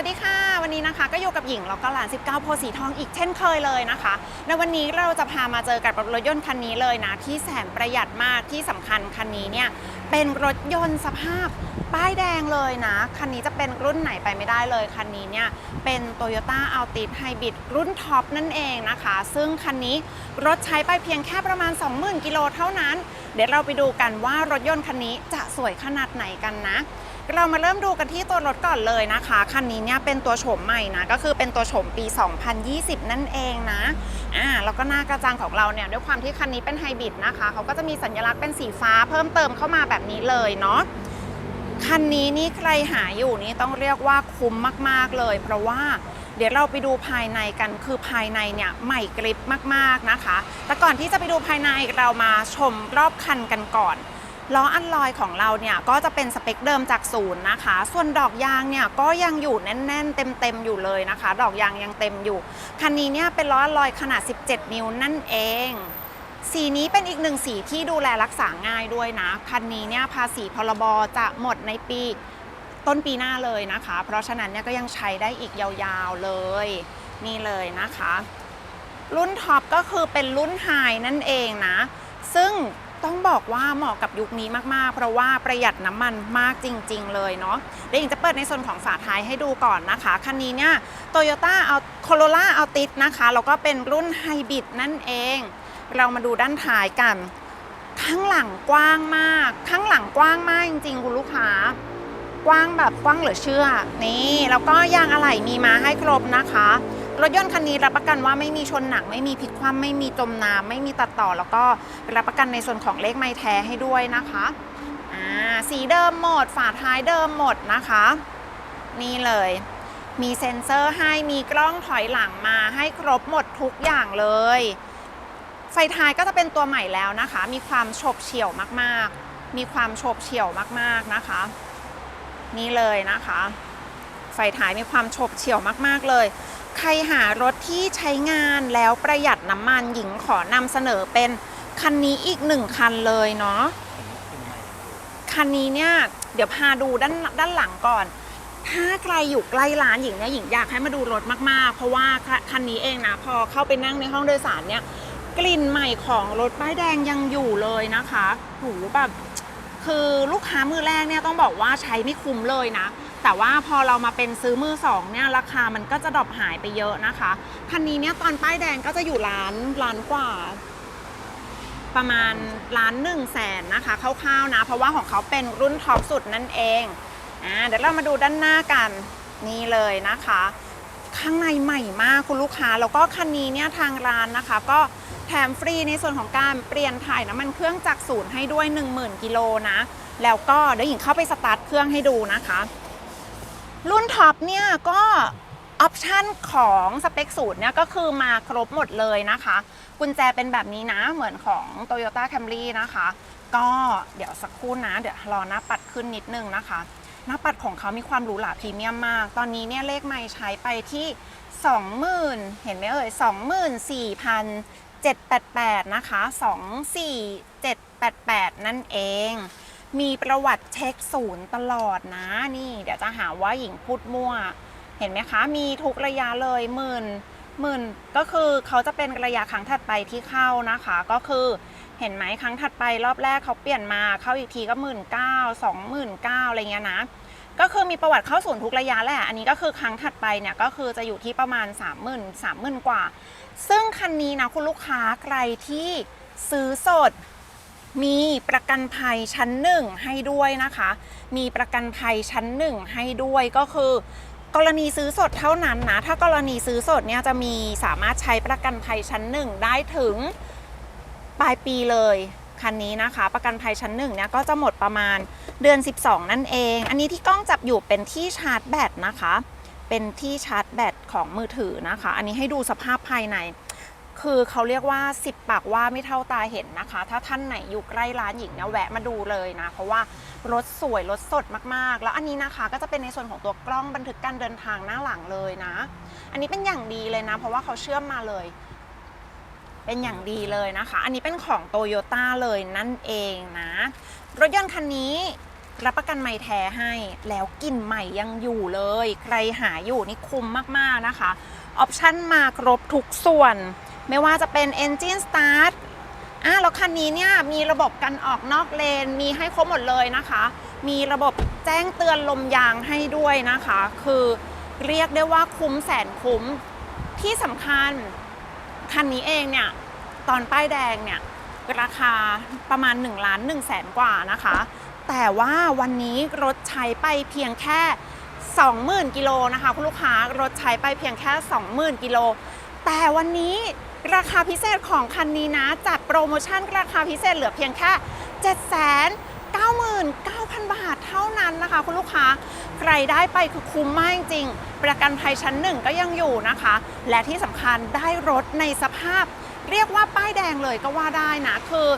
วัสดีค่ะ วันนี้นะคะก็อยู่กับหญิงแล้วก็หลาน 19 โพสีทองอีกเช่นเคยเลยนะคะ ในวันนี้เราจะพามาเจอกับรถยนต์คันนี้เลยนะ ที่แสนประหยัดมากที่สำคัญคันนี้เนี่ยเป็นรถยนต์สภาพป้ายแดงเลยนะ คันนี้จะเป็นรุ่นไหนไปไม่ได้เลย คันนี้เนี่ยเป็น Toyota Altis Hybrid รุ่นท็อปนั่นเองนะคะ ซึ่งคันนี้รถใช้ไปเพียงแค่ประมาณ 20,000 กิโลเท่านั้น เดี๋ยวเราไปดูกันว่ารถยนต์คันนี้จะสวยขนาดไหนกันนะ เรามาเริ่มดูกันที่ตัวรถก่อนเลยนะคะ คันนี้เนี่ยเป็นตัวโฉมใหม่นะ ก็คือเป็นตัวโฉมปี 2020 นั่นเองนะอ่าแล้วก็หน้ากระจังของเราเนี่ยด้วยความที่คันนี้เป็นไฮบริดนะคะเขาก็จะมีสัญลักษณ์เป็นสีฟ้าเพิ่มเติมเข้ามาแบบนี้เลยเนาะคันนี้นี่ใครหาอยู่นี่ต้องเรียกว่าคุ้มมาก ๆเลย เพราะว่าเดี๋ยวเราไปดูภายในกันคือภายในเนี่ยใหม่กริบมากๆนะคะ แต่ก่อนที่จะไปดูภายในเรามาชมรอบคันกันก่อน ล้ออันลอยของเราเนี่ยก็จะเป็นสเปคเดิมจากศูนย์นะคะ ส่วนดอกยางเนี่ยก็ยังอยู่แน่นๆ เต็มๆอยู่เลยนะคะ ดอกยางยังเต็มอยู่ คันนี้เนี่ยเป็นล้ออันลอยขนาด 17 นิ้วนั่นเอง สีนี้เป็นอีกหนึ่งสีที่ดูแลรักษาง่ายด้วยนะ คันนี้เนี่ยภาษีพรบจะหมดในปีต้นปีหน้าเลยนะคะ เพราะฉะนั้นเนี่ยก็ยังใช้ได้อีกยาวๆเลย นี่เลยนะคะ รุ่นท็อปก็คือเป็นรุ่นไฮนั่นเองนะ ซึ่ง ต้องบอกว่าเหมาะกับยุคนี้มากๆ เพราะว่าประหยัดน้ำมันมากจริง ๆ เลยเนาะเดี๋ยวหญิงจะเปิดในส่วนของฝาท้ายให้ดูก่อนนะคะ คันนี้เนี่ยโตโยต้าเอาโคโรล่าเอาติสนะคะ แล้วก็เป็นรุ่นไฮบริดนั่นเอง เรามาดูด้านท้ายกัน ข้างหลังกว้างมาก ข้างหลังกว้างมากจริงๆ คุณลูกค้ากว้างแบบกว้างเหลือเชื่อ นี่ แล้วก็ยางอะไหล่มีมาให้ครบนะคะ รถยนต์คันนี้รับประกันว่าไม่มีชนหนัก ไม่มีพลิกคว่ำไม่มีจมน้ำไม่มีตัดต่อ แล้วก็รับประกันในส่วนของเลขไม้แท้ให้ด้วยนะคะอ่าสีเดิมหมด ฝาท้ายเดิมหมดนะคะ นี่เลยมีเซ็นเซอร์ให้มีกล้องถอยหลังมาให้ครบหมดทุกอย่างเลย ไฟท้ายก็จะเป็นตัวใหม่แล้วนะคะ มีความโฉบเฉี่ยวมากๆ มีความโฉบเฉี่ยวมากๆนะคะ นี่เลยนะคะ ไฟท้ายมีความโฉบเฉี่ยวมากๆเลย ใครหารถที่ใช้งานแล้วประหยัดน้ำมันหญิงขอนำเสนอเป็นคันนี้อีกหนึ่งคันเลยเนาะคันนี้เนี่ยเดี๋ยวพาดูด้านด้านหลังก่อน ถ้าใครอยู่ใกล้ร้านหญิงเนี่ยหญิงอยากให้มาดูรถมากๆ เพราะว่าคันนี้เองนะพอเข้าไปนั่งในห้องโดยสารเนี่ยกลิ่นใหม่ของรถป้ายแดงยังอยู่เลยนะคะหูแบบคือลูกค้ามือแรกเนี่ยต้องบอกว่าใช้ไม่คุ้มเลยนะ แต่ว่าพอเรามาเป็นซื้อมือสองเนี่ยราคามันก็จะดรอปหายไปเยอะนะคะคันนี้เนี่ยตอนป้ายแดงก็จะอยู่ล้านล้านกว่า ประมาณล้านหนึ่งแสนนะคะคร่าวๆนะ เพราะว่าของเขาเป็นรุ่นท็อปสุดนั่นเองอ่าเดี๋ยวเรามาดูด้านหน้ากันนี่เลยนะคะ ข้างในใหม่มากคุณลูกค้าแล้วก็คันนี้เนี่ยทางร้านนะคะ ก็แถมฟรีในส่วนของการเปลี่ยนถ่ายน้ำมันเครื่องจากศูนย์ให้ด้วย 10,000กิโลนะแล้วก็เดี๋ยวหญิงเข้าไปสตาร์ทเครื่องให้ดูนะคะ รุ่นท็อปเนี่ยก็ออปชันของสเปคสูตรเนี่ยก็คือมาครบหมดเลยนะคะ กุญแจเป็นแบบนี้นะเหมือนของ Toyota Camry นะคะ ก็เดี๋ยวสักครู่นะ เดี๋ยวรอหน้าปัดขึ้นนิดนึงนะคะ หน้าปัดของเขามีความหรูหราพรีเมียมมาก ตอนนี้เนี่ยเลขไม่ใช้ไปที่ 20,000 เห็นไหมเอ่ย24,788 นะคะ 24788 นั่นเอง มีประวัติเช็คศูนย์ตลอดนะนี่ เดี๋ยวจะหาว่าหญิงพูดมั่ว เห็นไหมคะ มีทุกระยะเลยหมื่นหมื่นก็คือเขาจะเป็นระยะครั้งถัดไปที่เข้านะคะ ก็คือเห็นไหมครั้งถัดไปรอบแรกเขาเปลี่ยนมาเข้าอีกทีก็หมื่นเก้าสองหมื่นเก้าอะไรเงี้ยนะก็คือมีประวัติเข้าศูนย์ทุกระยะแหละ อันนี้ก็คือครั้งถัดไปเนี่ยก็คือจะอยู่ที่ประมาณ 3 0 0 0 0 3 0,000 กว่า ซึ่งคันนี้นะคุณลูกค้าใครที่ซื้อสด มีประกันภัยชั้นหนึ่งให้ด้วยนะคะ มีประกันภัยชั้นหนึ่งให้ด้วยก็คือ กรณีซื้อสดเท่านั้นนะ ถ้ากรณีซื้อสดเนี่ยจะมีสามารถใช้ประกันภัยชั้นหนึ่งได้ถึงปลายปีเลยคันนี้นะคะ ประกันภัยชั้นหนึ่งเนี่ยก็จะหมดประมาณเดือน 12 นั่นเอง อันนี้ที่กล้องจับอยู่เป็นที่ชาร์จแบตนะคะ เป็นที่ชาร์จแบตของมือถือนะคะ อันนี้ให้ดูสภาพภายใน คือเขาเรียกว่า 10 ปากว่าไม่เท่าตาเห็นนะคะ ถ้าท่านไหนอยู่ใกล้ร้านหญิงเนี่ยแวะมาดูเลยนะ เพราะว่ารถสวยรถสดมากๆ แล้วอันนี้นะคะก็จะเป็นในส่วนของตัวกล้องบันทึกการเดินทางหน้าหลังเลยนะ อันนี้เป็นอย่างดีเลยนะ เพราะว่าเขาเชื่อมมาเลย เป็นอย่างดีเลยนะคะ อันนี้เป็นของโตโยต้าเลยนั่นเองนะ รถยนต์คันนี้รับประกันไม่แท้ให้แล้วกลิ่นใหม่ยังอยู่เลย ใครหาอยู่นี่คุ้มมากๆนะคะ ออปชั่นมาครบทุกส่วน ไม่ว่าจะเป็น Engine Start อะแล้วคันนี้เนี่ยมีระบบกันออกนอกเลน มีให้ครบหมดเลยนะคะ มีระบบแจ้งเตือนลมยางให้ด้วยนะคะ คือเรียกได้ว่าคุ้มแสนคุ้ม ที่สำคัญคันนี้เองเนี่ยตอนป้ายแดงเนี่ยราคาประมาณ1ล้าน1แสนกว่านะคะ แต่ว่าวันนี้รถใช้ไปเพียงแค่ 20,000 กิโลนะคะ คุณลูกค้ารถใช้ไปเพียงแค่ 20,000 กิโล แต่วันนี้ ราคาพิเศษของคันนี้นะ จัดโปรโมชั่นราคาพิเศษเหลือเพียงแค่799,000 บาทเท่านั้นนะคะ คุณลูกค้า ใครได้ไปคือคุ้มมากจริง ประกันภัยชั้นหนึ่งก็ยังอยู่นะคะ และที่สำคัญได้รถในสภาพ เรียกว่าป้ายแดงเลยก็ว่าได้นะ คือ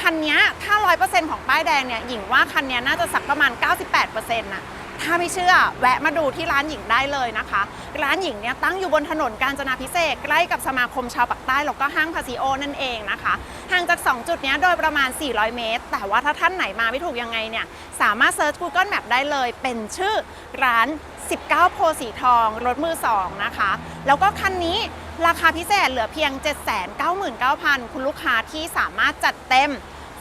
คันนี้ถ้า 100%ของป้ายแดงเนี่ย หญิงว่าคันนี้น่าจะสักประมาณ 98%นะ ถ้าไม่เชื่อ แวะมาดูที่ร้านหญิงได้เลยนะคะ ร้านหญิงเนี่ยตั้งอยู่บนถนนกาญจนาพิเศษใกล้กับสมาคมชาวปากใต้แล้วก็ห้างพาซิโอนั่นเองนะคะห่างจาก 2 จุดเนี้ยโดยประมาณ 400 เมตร แต่ว่าถ้าท่านไหนมาไม่ถูกยังไงเนี่ยสามารถเซิร์ช Google Map ได้เลย เป็นชื่อร้าน 19 โพสีทอง รถมือ 2 นะคะ แล้วก็คันนี้ราคาพิเศษเหลือเพียง 799,000 คุณลูกค้าที่สามารถจัดเต็ม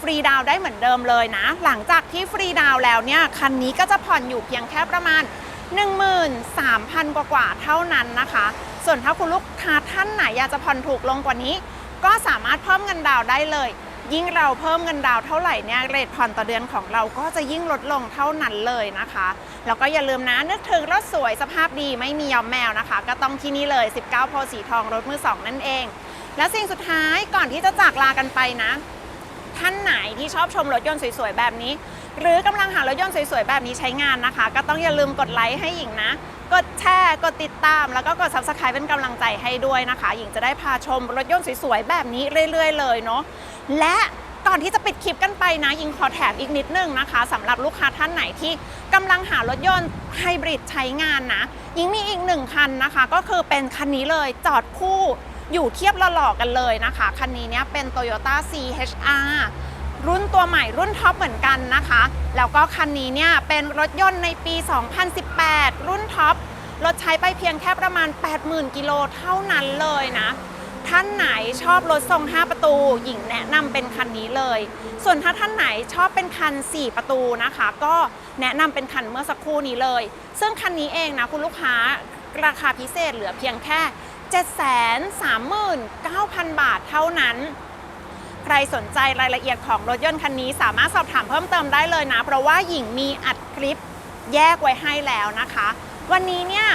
ฟรีดาวได้เหมือนเดิมเลยนะ หลังจากที่ฟรีดาวแล้วเนี่ยคันนี้ก็จะผ่อนอยู่เพียงแค่ประมาณ 13,000 กว่ากว่าๆเท่านั้นนะคะ ส่วนถ้าคุณลูกค้าท่านไหนอยากจะผ่อนถูกลงกว่านี้ ก็สามารถเพิ่มเงินดาวได้เลย ยิ่งเราเพิ่มเงินดาวเท่าไหร่เนี่ยเรทผ่อนต่อเดือนของเราก็จะยิ่งลดลงเท่านั้นเลยนะคะ แล้วก็อย่าลืมนะนึกถึงรถสวยสภาพดีไม่มียอมแมวนะคะ ก็ต้องที่นี่เลย 19โพสีทองรถมือสองนั่นเองแล้วสิ่งสุดท้ายก่อนที่จะจากลากันไปนะ ท่านไหนที่ชอบชมรถยนต์สวยๆแบบนี้ หรือกำลังหารถยนต์สวยๆแบบนี้ใช้งานนะคะ ก็ต้องอย่าลืมกดไลค์ให้หญิงนะ กดแชร์กดติดตาม แล้วก็กด subscribe เป็นกำลังใจให้ด้วยนะคะ หญิงจะได้พาชมรถยนต์สวยๆแบบนี้เรื่อย ๆ เลยเนาะและก่อนที่จะปิดคลิปกันไปนะยิงขอแถมอีกนิดนึงนะคะสำหรับลูกค้าท่านไหนที่กำลังหารถยนต์ไฮบริดใช้งานนะยิงมีอีกหนึ่งคันนะคะ ก็คือเป็นคันนี้เลยจอดคู่ อยู่เทียบหล่อๆกันเลยนะคะ คันนี้เนี่ยเป็น Toyota CHR รุ่นตัวใหม่รุ่นท็อปเหมือนกันนะคะ แล้วก็คันนี้เนี่ยเป็นรถยนต์ในปี 2018 รุ่นท็อปรถใช้ไปเพียงแค่ประมาณ 80,000 กิโลเท่านั้นเลยนะ ท่านไหนชอบรถทรง 5 ประตู หญิงแนะนำเป็นคันนี้เลย ส่วนถ้าท่านไหนชอบเป็นคัน 4 ประตูนะคะ ก็แนะนำเป็นคันเมื่อสักครู่นี้เลย ซึ่งคันนี้เองนะคุณลูกค้าราคาพิเศษเหลือเพียงแค่ 739,000 บาทเท่านั้น ใครสนใจรายละเอียดของรถยนต์คันนี้สามารถสอบถามเพิ่มเติมได้เลยนะ เพราะว่าหญิงมีอัดคลิปแยกไว้ให้แล้วนะคะ วันนี้เนี่ย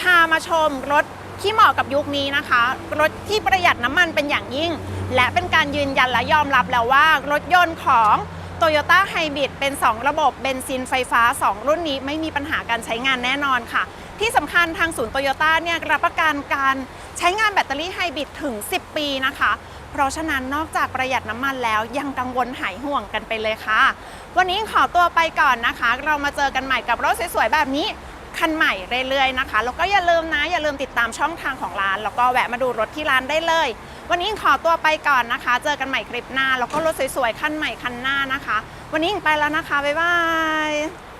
พามาชมรถที่เหมาะกับยุคนี้นะคะ รถที่ประหยัดน้ำมันเป็นอย่างยิ่ง และเป็นการยืนยันและยอมรับแล้วว่ารถยนต์ของ Toyota Hybrid เป็น 2 ระบบเบนซินไฟฟ้า 2 รุ่นนี้ไม่มีปัญหาการใช้งานแน่นอนค่ะที่สำคัญทางศูนย์โตโยต้าเนี่ยรับประกันการใช้งานแบตเตอรี่ไฮบริดถึง 10 ปีนะคะ เพราะฉะนั้นนอกจากประหยัดน้ำมันแล้วยังกังวลหายห่วงกันไปเลยค่ะ วันนี้ขอตัวไปก่อนนะคะ เรามาเจอกันใหม่กับรถสวยๆแบบนี้คันใหม่เรื่อยๆนะคะ แล้วก็อย่าลืมนะอย่าลืมติดตามช่องทางของร้าน แล้วก็แวะมาดูรถที่ร้านได้เลย วันนี้ขอตัวไปก่อนนะคะ เจอกันใหม่คลิปหน้า แล้วก็รถสวยๆคันใหม่คันหน้านะคะ วันนี้ไปแล้วนะคะบ๊ายบาย